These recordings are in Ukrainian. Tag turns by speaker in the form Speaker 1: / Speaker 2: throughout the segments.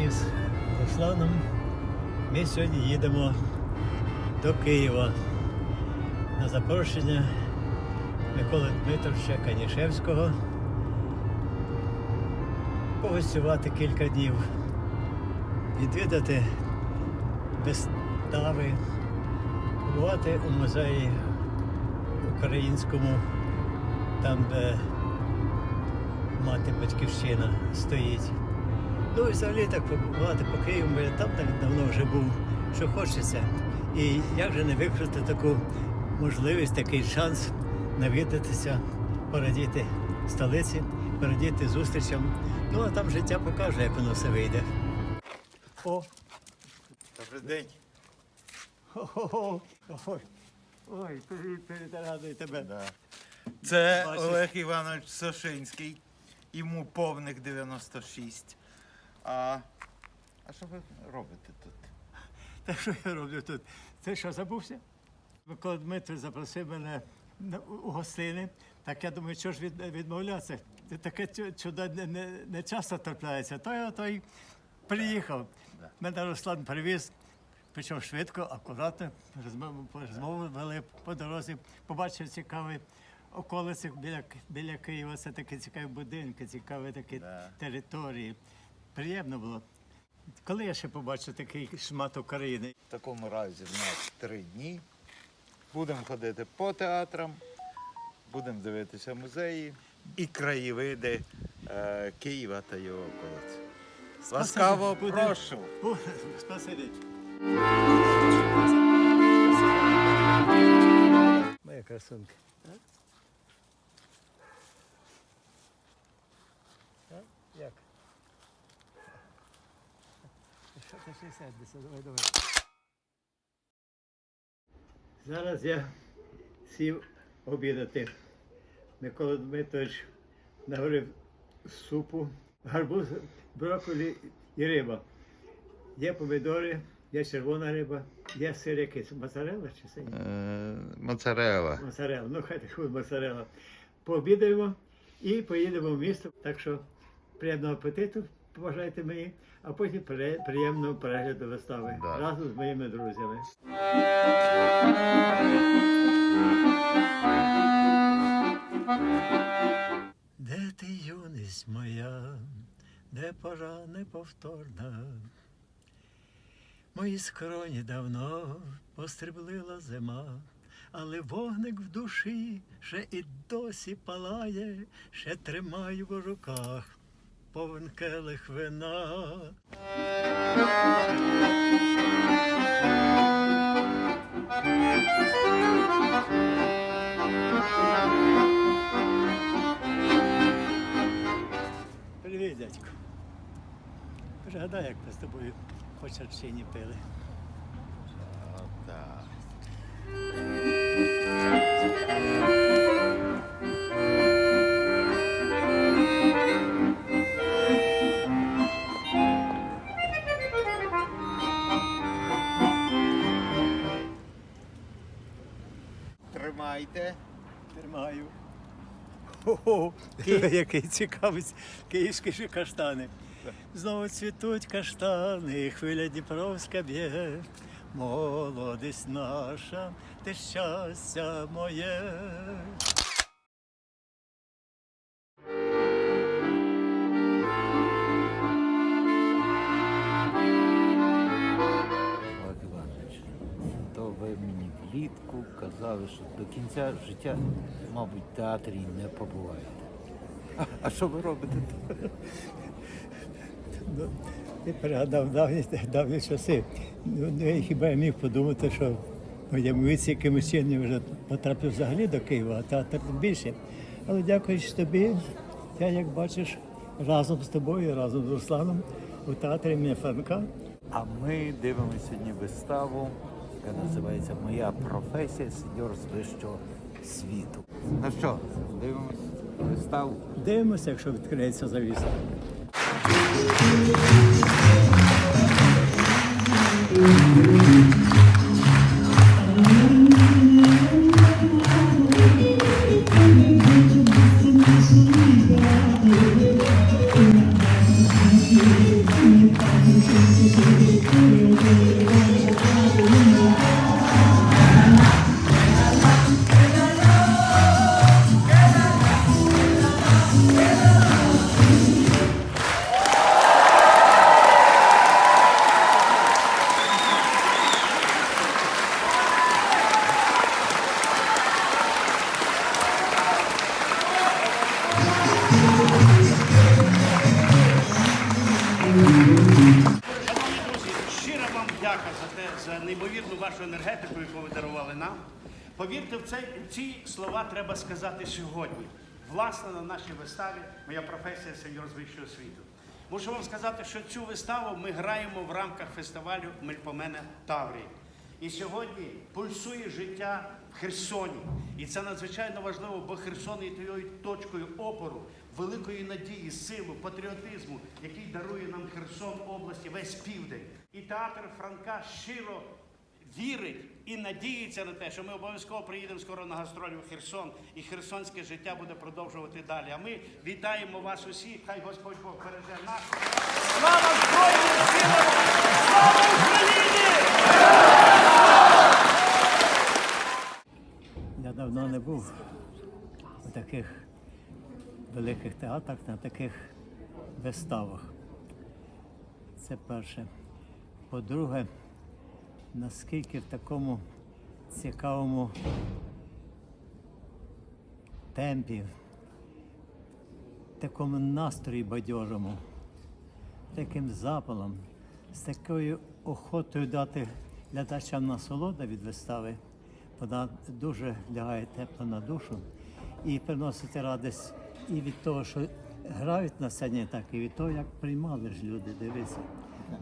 Speaker 1: із Русланом ми сьогодні їдемо до Києва на запрошення Миколи Дмитровича Канішевського погостювати кілька днів, відвідати вистави, побувати у музеї українському, там, де мати батьківщина стоїть. Ну і взагалі так побувати по Києву, бо я там так давно вже був, що хочеться. І як же не використати таку можливість, такий шанс навідатися, порадіти столиці, порадіти зустрічам. Ну а там життя покаже, як воно все вийде. О,
Speaker 2: Добрий день.
Speaker 1: Ой, привіт, привіт, радий тебе.
Speaker 2: Да. Це
Speaker 1: Бачиш?
Speaker 2: Олег Іванович Сошинський, йому повних 96. А, а що ви робите тут?
Speaker 1: Та що я роблю тут? Ти що, забувся? Микола Дмитрович запросив мене на- у гостини. Так я думаю, що ж від, відмовлятися? Це Таке чу- чудо не, не, не часто трапляється. То я той приїхав. Мене Руслан привіз, причому швидко, акуратно, розмову, розмову вели по дорозі, побачив цікаві околиці біля, біля Києва. Це такі цікаві будинки, цікаві такі
Speaker 2: Да.
Speaker 1: території. Приємно було. Коли я ще побачу такий шмат України?
Speaker 2: В такому разі в нас три дні. Будемо ходити по театрам, будемо дивитися музеї і краєвиди е, Києва та його околиць. Ласкаво
Speaker 1: Буде-
Speaker 2: прошу.
Speaker 1: Спасибі. Моя красунка. а? А? Як? Давай, давай. Зараз я сів обідати. Микола Дмитрович наварив супу, гарбуз, брокколі і риба. Є помідори, є червона риба, є сир якийсь. Моцарелла чи це? ні?
Speaker 2: Моцарела.
Speaker 1: Моцарелла, ну хай так буде моцарелла. Пообідаємо і поїдемо в місто. Так що приємного апетиту побажайте мені, а потім при- приємного перегляду вистави
Speaker 2: Да.
Speaker 1: разом з моїми друзями. Де ти юність моя, де пора неповторна? Мої скроні давно постріблила зима, але вогник в душі ще і досі палає, ще тримаю в руках повен келих вина. Привіт, дядько. Пригадай, як ми з тобою по чарчині пили.
Speaker 2: Так. Тримайте.
Speaker 1: Тримаю. Ого, який цікавий київські ж каштани. Знову цвітуть каштани, хвиля Дніпровська б'є. Молодість наша, ти щастя моє.
Speaker 3: Влітку казали, що до кінця життя, мабуть, в театрі не побуваєте. А, а що ви робите?
Speaker 1: Ну, Ти пригадав давні, давні часи. Ну, ну, я хіба я міг подумати, що в моєму віці якимось чином вже потрапив взагалі до Києва, а театр більше. Але дякуючи тобі, я, як бачиш, разом з тобою, разом з Русланом у театрі імені Франка.
Speaker 3: А ми дивимося сьогодні виставу, яка називається Моя професія сеньор з вищого світу. Ну що, дивимось виставу.
Speaker 1: Дивимося, якщо відкриється завіса.
Speaker 4: Thank вашу енергетику, яку ви дарували нам. Повірте, в цей, ці слова треба сказати сьогодні. Власне, на нашій виставі моя професія сеньор з вищого світу. Мушу вам сказати, що цю виставу ми граємо в рамках фестивалю Мельпомене Таврії. І сьогодні пульсує життя в Херсоні. І це надзвичайно важливо, бо Херсон є тією точкою опору, великої надії, сили, патріотизму, який дарує нам Херсон області, весь південь. І театр Франка щиро вірить і надіється на те, що ми обов'язково приїдемо скоро на гастролі в Херсон, і херсонське життя буде продовжувати далі. А ми вітаємо вас усіх. Хай Господь Бог береже нас. Слава Збройним силам! Слава Україні!
Speaker 1: Я давно не був у таких великих театрах, на таких виставах. Це перше. По-друге, наскільки в такому цікавому темпі, в такому настрої бадьорому, таким запалом, з такою охотою дати глядачам насолода від вистави, вона дуже лягає тепло на душу і приносить радість і від того, що грають на сцені, так і від того, як приймали ж люди, дивися.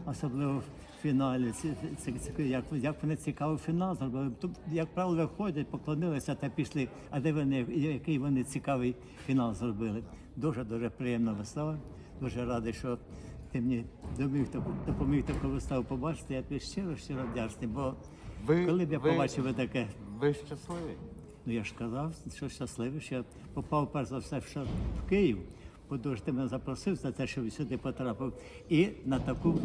Speaker 1: Особливо фіналі, ці- ці- ці- як, як вони цікавий фінал зробили. Тут, як правило, виходять, поклонилися та пішли. А де вони, який вони цікавий фінал зробили. Дуже дуже приємна вистава. Дуже радий, що ти мені допоміг, таку- допоміг таку виставу побачити. Я тобі щиро щиро вдячний. Бо
Speaker 2: Ви-
Speaker 1: коли б я
Speaker 2: ви-
Speaker 1: побачив таке,
Speaker 2: Ви щасливі?
Speaker 1: ну я ж казав, що щасливий, що я попав перш за все в Київ, бо дуже ти мене запросив за те, щоб сюди потрапив, і на таку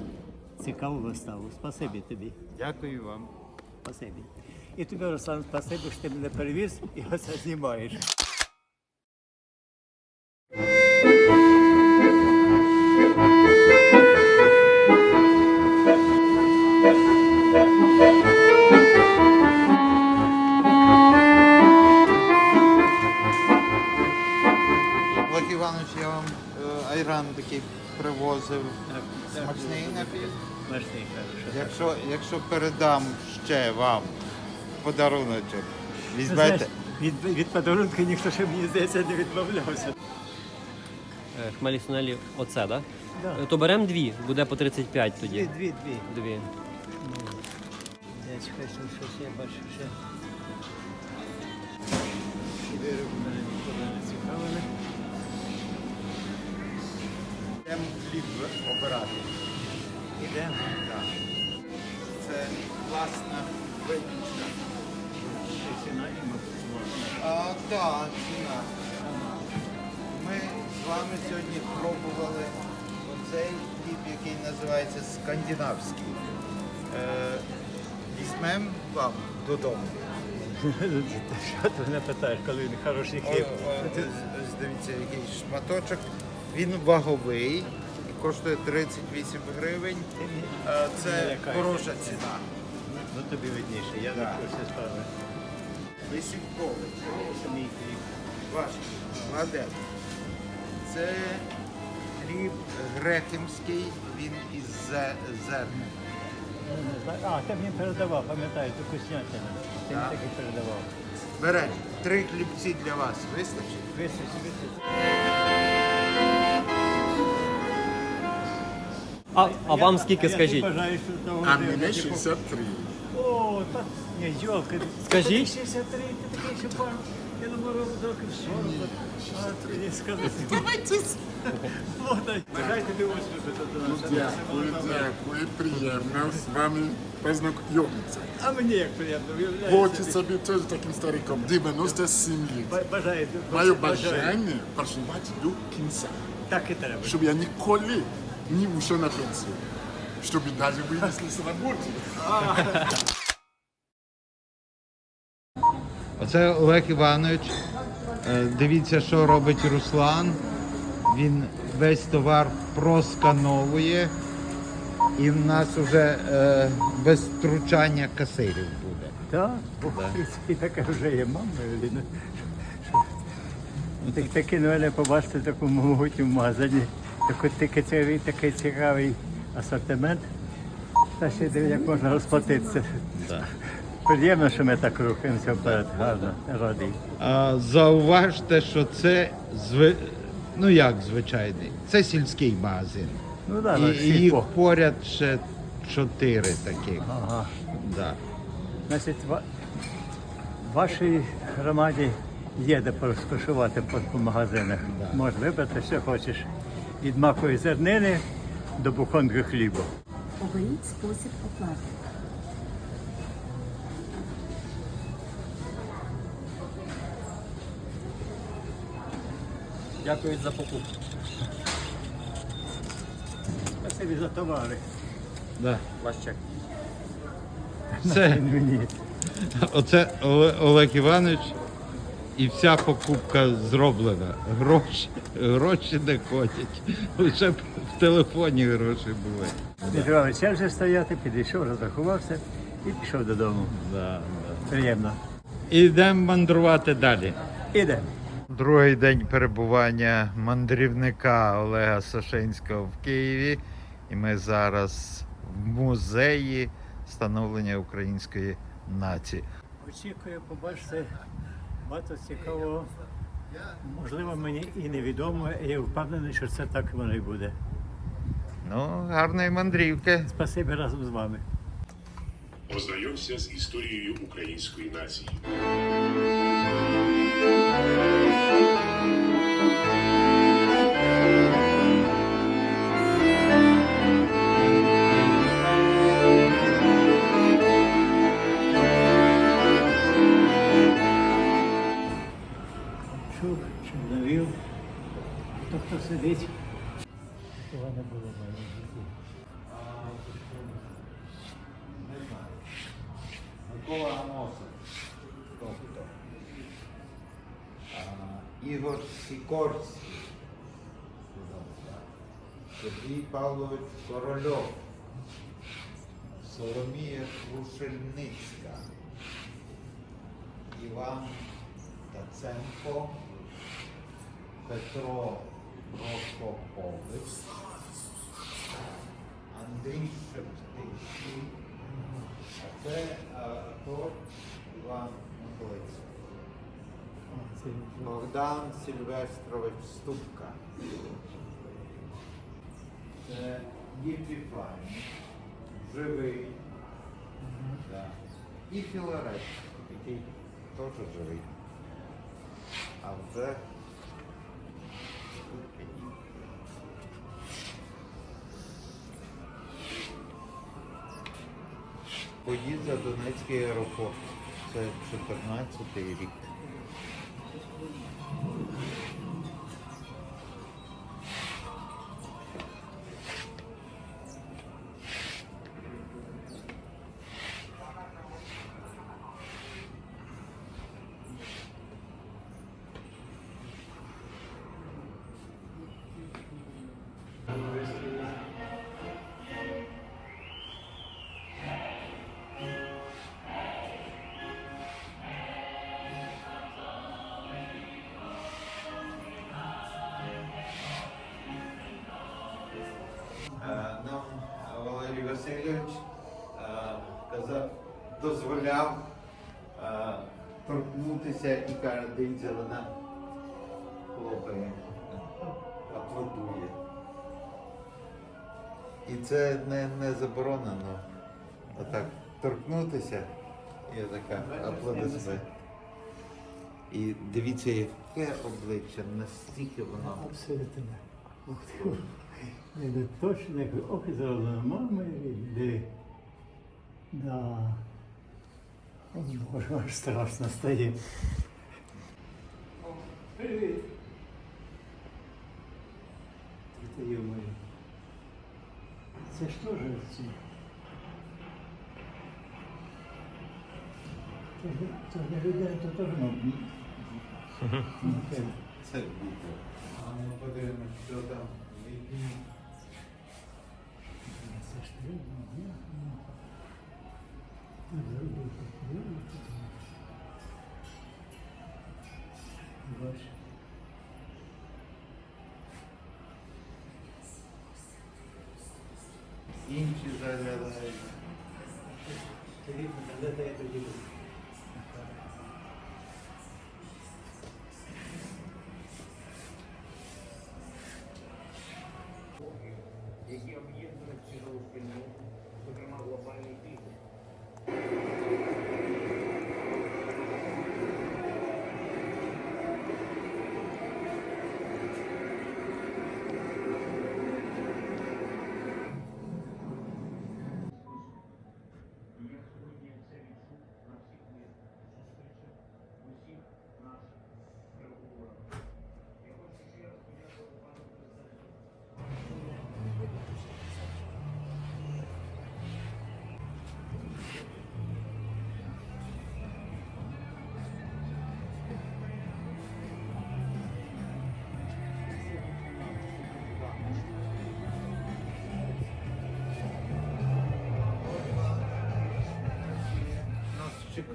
Speaker 1: цікаву виставу. Спасибі тобі.
Speaker 2: Дякую вам.
Speaker 1: Спасибі. І тобі, Руслан, спасибі, що ти мене перевіз і оце знімаєш.
Speaker 2: Якщо, якщо передам ще вам подаруночок,
Speaker 1: знаєш,
Speaker 2: візьмете.
Speaker 1: від, від подарунку ніхто ще мені здається не відмовлявся.
Speaker 5: Е, Хмелі сунелі оце, так?
Speaker 1: Да.
Speaker 5: Да? То беремо дві, буде по 35 тоді.
Speaker 1: дві, дві.
Speaker 5: Дві. Дві.
Speaker 1: Я чекаю, що щось я бачу ще. Мене ніколи не цікавили.
Speaker 2: Йдемо хліб обирати.
Speaker 1: Ідемо.
Speaker 2: Це власна випічка.
Speaker 1: Ціна і.
Speaker 2: А, так, ціна. Ми з вами сьогодні пробували оцей хліб, який називається скандинавський. Е, візьмемо вам додому.
Speaker 1: Що ти мене питаєш, коли він хороший
Speaker 2: О,
Speaker 1: хліб?
Speaker 2: о, ось- ось Дивіться, який шматочок. Він ваговий коштує 38 гривень. Е, Це хороша ціна.
Speaker 1: Ну тобі видніше, я не курсі справи.
Speaker 2: Висівковий. Ваш молодець. Це хліб грехемський, він із зерна.
Speaker 1: Ну, не знаю. А, ти мені передавав, пам'ятаю, ту вкуснятину. Ти мені таки передавав.
Speaker 2: Берете, три хлібці для вас вистачить?
Speaker 1: Висить, висить.
Speaker 5: А, а вам скільки
Speaker 1: А як
Speaker 5: скажіть?
Speaker 1: ти бажаєш тут того
Speaker 6: А
Speaker 1: дивитися?
Speaker 6: мене 63.
Speaker 1: О, так, ні, йолки.
Speaker 5: Скажіть.
Speaker 1: Ти 63, ти такий ще пан. Я думаю, років 40. А, ти не сказати. Богдан, бажайте ти успіху до нас.
Speaker 6: Дякую, дякую, приємно з вами познайомитися.
Speaker 1: А мені як приємно, виявляється.
Speaker 6: Хочу собі теж таким стариком, 97 літ.
Speaker 1: Ба- Бажаю.
Speaker 6: Маю
Speaker 1: бажаю.
Speaker 6: бажання працювати до кінця,
Speaker 1: Так і треба.
Speaker 6: щоб я ніколи не вийшов на пенсію. чтобы даже вынесли с работы.
Speaker 2: Оце Олег Іванович. Е, Дивіться, що робить Руслан. Він весь товар проскановує. І в нас вже е, без втручання касирів буде.
Speaker 1: Так, бо в принципі таке вже є мама. Ліна. Так, такі новини побачити в такому могутньому магазині. Такий, такий, цікавий, асортимент. Та ще як можна розплатитися. Приємно, що ми так рухаємося вперед. Гарно, радий.
Speaker 2: А, зауважте, що це зви... ну як звичайний, це сільський магазин.
Speaker 1: Ну
Speaker 2: І,
Speaker 1: да,
Speaker 2: і їх поряд ще чотири таких.
Speaker 1: Ага.
Speaker 2: Да.
Speaker 1: Значить, в вашій громаді є де розкошувати по, по магазинах. Можеш вибрати, що хочеш. Від макової зернини до бухонки хлібу.
Speaker 7: Оберіть спосіб оплати.
Speaker 5: Дякую за покупку.
Speaker 1: Спасибі за товари.
Speaker 2: Да.
Speaker 5: Ваш чек.
Speaker 2: Це,
Speaker 1: Мені.
Speaker 2: оце Оле- Олег Іванович і вся покупка зроблена. Гроші, гроші не ходять. Лише в телефоні гроші були.
Speaker 1: Не треба в черзі стояти, підійшов, розрахувався і пішов додому.
Speaker 2: Да,
Speaker 1: Приємно.
Speaker 2: Ідемо мандрувати далі.
Speaker 1: Іде.
Speaker 2: Другий день перебування мандрівника Олега Сашинського в Києві. І ми зараз в музеї становлення української нації.
Speaker 1: Очікую побачити багато цікавого. Можливо, мені і невідомо, і я впевнений, що це так воно і буде.
Speaker 2: Ну, гарної мандрівки.
Speaker 1: Спасибі разом з вами.
Speaker 8: Ознайомся з історією української нації.
Speaker 1: Хто хто сидить. Того не було в моєму житті.
Speaker 2: Микола Амосов. Тобто. Ігор Сікорський. Сергій Павлович Корольов. Соломія Крушельницька. Іван Таценко. Петро Прокопович. Андрій Шептицький. А це актор Іван Миколаївський. Богдан Сильвестрович Ступка. Це Єпіфаній, живий. Да. І Філарет, який теж живий. А вже Поїзд за Донецький аеропорт. Це 14 рік. Васильович е, казав, дозволяв е, торкнутися і каже, дивіться, вона хлопає, аплодує. І це не, не заборонено. Отак торкнутися і така аплодисмент. І дивіться, яке обличчя, настільки воно.
Speaker 1: Абсолютно. Ух точно, як ох, зроблено мамою, де. Да. О, Боже, аж страшно стає. Привіт. Ти моє. Це ж теж ці. Це не людей, то теж ну, ну, це-
Speaker 2: Це буде. А ми подивимось, що там.
Speaker 1: Це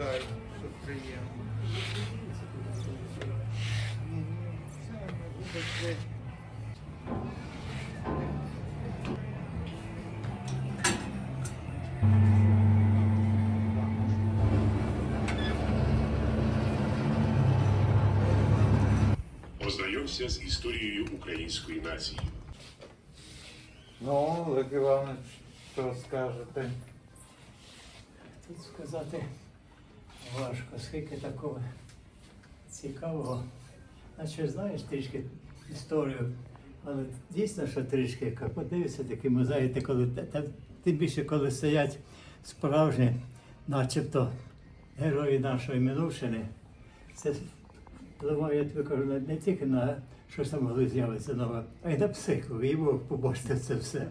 Speaker 2: Нас що приємно. Ні, ні, все, ми буде
Speaker 8: Ознайомся з історією української нації.
Speaker 2: Ну, Олег Іванович, що скажете?
Speaker 1: Тут сказати важко, скільки такого цікавого. Наче знаєш трішки історію, але дійсно, що трішки, як подивишся такі музеї, коли тим більше, коли стоять справжні, начебто герої нашої минувшини, це впливає, я тобі кажу, не- тільки на що там могли з'явитися нове, а й на психіку. І Бог побачите це все.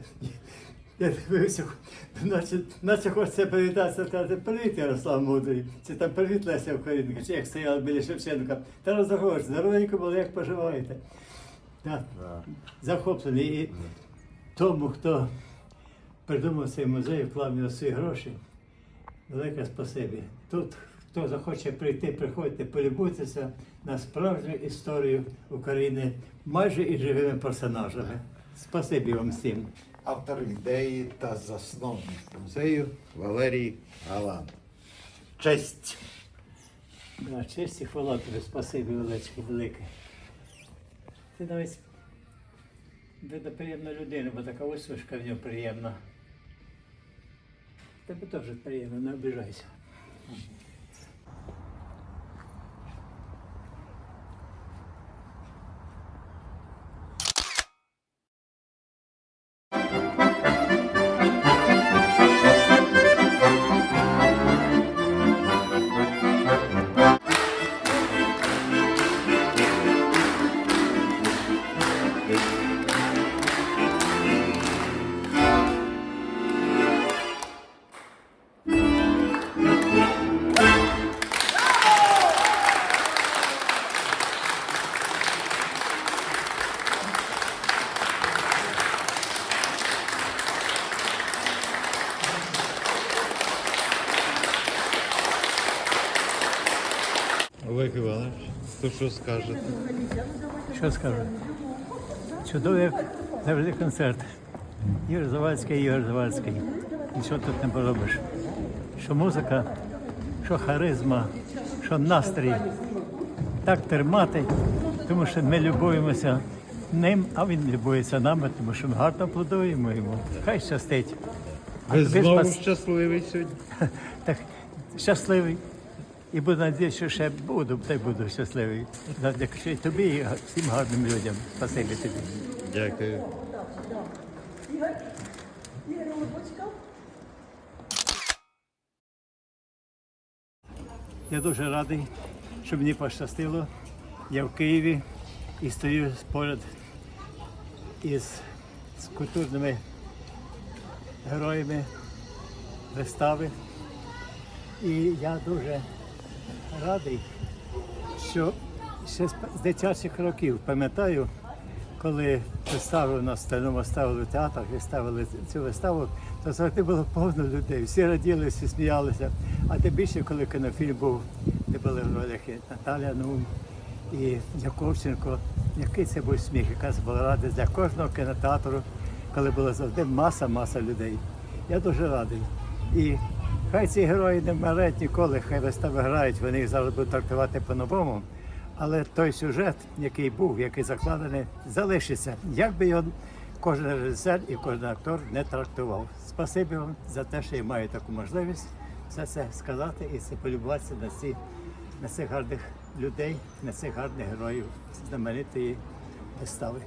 Speaker 1: Я дивився, наче, наче хочеться привітатися, сказати, привіт, Ярослав Мудрий. Чи там привіт Леся Українка, чи як стояла біля Шевченка. Тарас Загорович, здоровенько були, як поживаєте. Так, захоплений. І тому, хто придумав цей музей, вклав в нього свої гроші, велике спасибі. Тут, хто захоче прийти, приходьте, полюбуйтеся на справжню історію України майже і живими персонажами. Спасибі вам всім.
Speaker 2: Автор ідеї та засновник музею Валерій Галан. Честь!
Speaker 1: Да, честь і хвала тобі, спасибі величке, велике. Ти навіть приємна людина, бо така усмішка в нього приємна. Тебе теж приємно, не обіжайся.
Speaker 2: То що скажете?
Speaker 1: Що скажу? Чудовий як завжди концерт. Ігор Завадський, Ігор Завадський. Нічого тут не поробиш. Що музика, що харизма, що настрій. Так тримати, тому що ми любуємося ним, а він любується нами, тому що ми гарно аплодуємо йому. Хай щастить.
Speaker 2: Ви знову
Speaker 1: спас-
Speaker 2: щасливий сьогодні?
Speaker 1: Так, щасливий. І буду надіятися, що ще буду, та й буду щасливий. Завдяки тобі і всім гарним людям. Спасибі тобі.
Speaker 2: Дякую.
Speaker 1: Я дуже радий, що мені пощастило. Я в Києві і стою поряд із з культурними героями вистави. І я дуже радий, що ще з дитячих років пам'ятаю, коли вистави у нас в Стальному ставили театр і ставили цю виставу, то завжди було повно людей. Всі раділи, всі сміялися. А тим більше, коли кінофільм був, де були в ролях і Наталя Нум і Яковченко, який це був сміх, яка це була радість для кожного кінотеатру, коли була завжди маса-маса людей. Я дуже радий. І хай ці герої не вмирають ніколи, хай вистави грають, вони їх зараз будуть трактувати по-новому. Але той сюжет, який був, який закладений, залишиться. Як би його кожен режисер і кожен актор не трактував. Спасибі вам за те, що я маю таку можливість все це сказати і це полюбуватися на ці на цих гарних людей, на цих гарних героїв знаменитої вистави.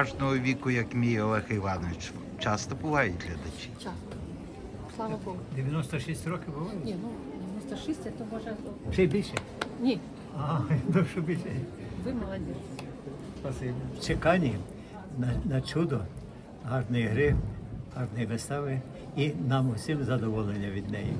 Speaker 2: Поважного віку, як мій Олег Іванович, часто бувають глядачі.
Speaker 9: Часто. Слава Богу.
Speaker 1: 96 років буває?
Speaker 9: Ні, ну 96 це може.
Speaker 1: Ще й більше.
Speaker 9: Ні,
Speaker 1: А, ну що більше.
Speaker 9: ви молодець.
Speaker 1: В чеканні на, на чудо гарної гри, гарної вистави і нам усім задоволення від неї.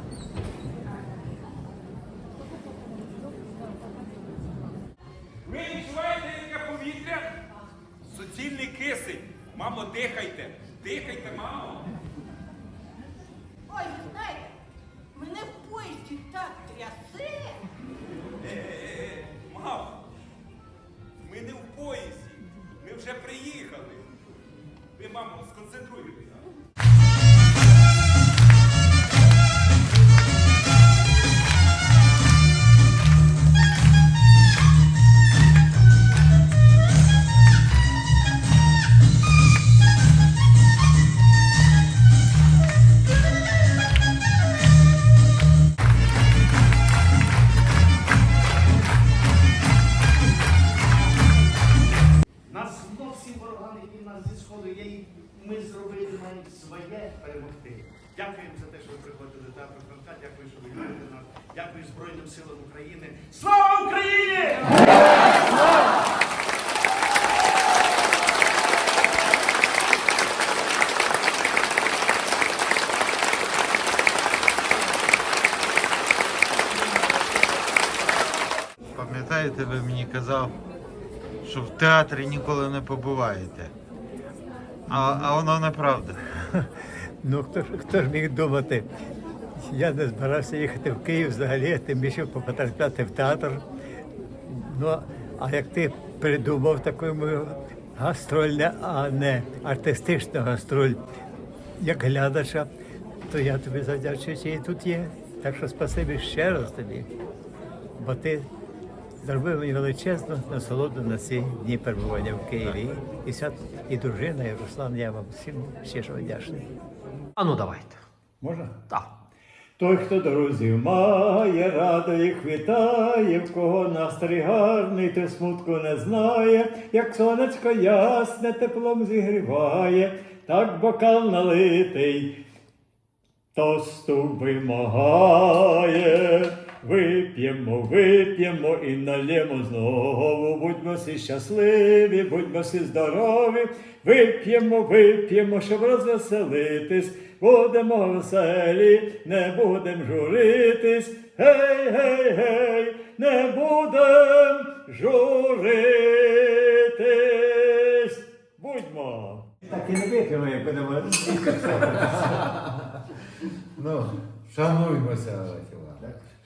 Speaker 4: Що
Speaker 2: театрі ніколи не побуваєте. А, а воно неправда.
Speaker 1: Ну хто ж хто ж міг думати? Я не збирався їхати в Київ взагалі, тим більше потрапляти в театр. Ну, а як ти придумав таку мою гастроль, а не артистичну гастроль, як глядача, то я тобі завдячую, що і тут є. Так що спасибі ще раз тобі. Бо ти зробив мені величезну насолоду на ці дні перебування в Києві. І вся і дружина, і Руслан, я вам всім ще ж вдячний.
Speaker 5: А ну давайте.
Speaker 1: Можна?
Speaker 5: Так.
Speaker 1: Той, хто друзів має, радо їх вітає, в кого настрій гарний, той смутку не знає, як сонечко ясне теплом зігріває, так бокал налитий, тосту вимагає. Вип'ємо, вип'ємо і налємо знову. Будьмо всі щасливі, будьмо всі здорові. Вип'ємо, вип'ємо, щоб розвеселитись. Будемо веселі, не будем журитись. Гей, гей, гей, не будем журитись. Будьмо. Так і не вип'ємо, як будемо.
Speaker 3: Ну, шануймося,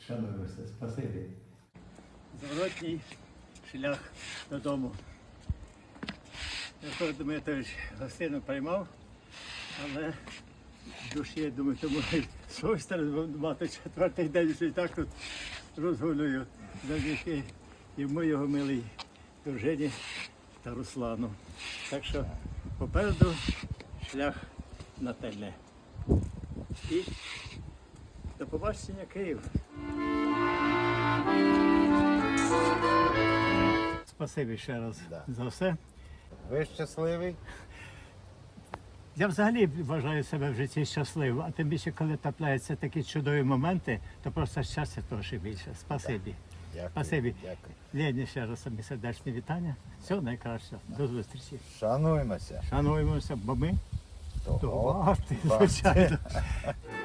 Speaker 1: шануюся, спасибі. Зворотній шлях додому. Микола Дмитрович гостину приймав, але душі, я думаю, тому совість мати четвертий день, що і так тут розгулюю завдяки йому, його милій дружині та Руслану. Так що попереду шлях на тельне. І до побачення Київ. Спасибі ще раз
Speaker 2: Да.
Speaker 1: за все.
Speaker 2: Ви щасливий?
Speaker 1: Я взагалі вважаю себе в житті щасливим, а тим більше, коли трапляються такі чудові моменти, то просто щастя трохи більше. Спасибі.
Speaker 2: Дякую.
Speaker 1: Спасибі.
Speaker 2: Дякую.
Speaker 1: Лені ще раз самі сердечні вітання. Всього найкращого. До зустрічі.
Speaker 2: Шануємося.
Speaker 1: Шануємося, бо ми
Speaker 2: Того
Speaker 1: того варті. звичайно.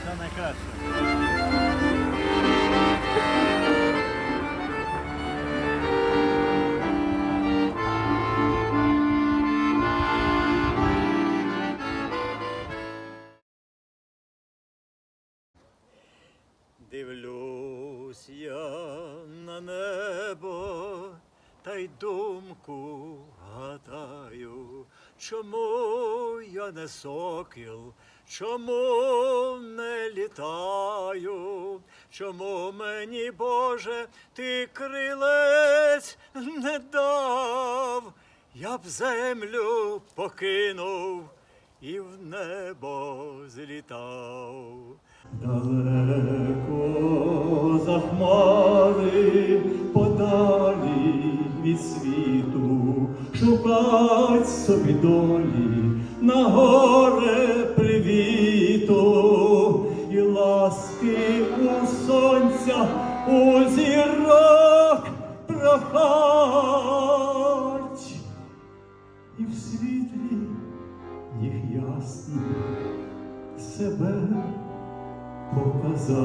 Speaker 1: все найкраще. Дивлюсь я на небо, та й думку гадаю, чому я не сокіл, чому не літаю, чому мені, Боже, ти крилець не дав, я б землю покинув і в небо злітав. Далеко за хмари, подалі від світу, шукать собі долі на горе у сонця, у зірок прохать, і в світлі їх ясно себе показать,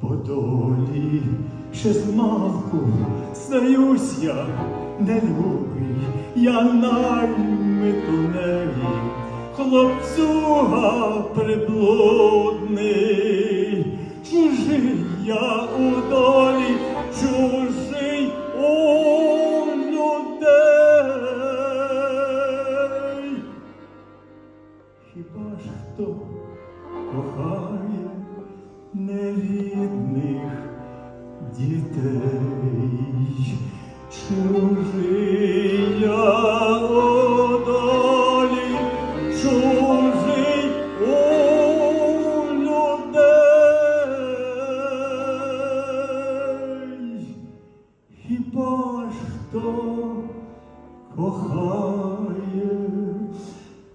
Speaker 1: по долі ще змалку здаюсь я нелюбий, я наймиту неї, хлопцюга приблудний, чужий я у долі, чужий хто кохає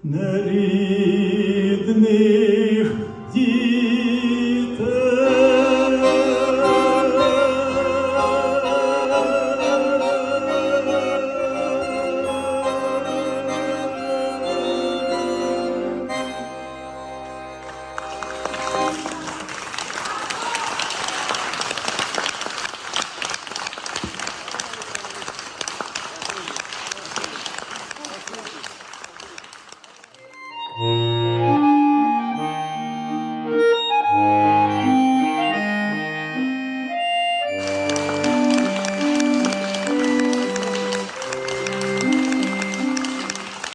Speaker 1: нерідних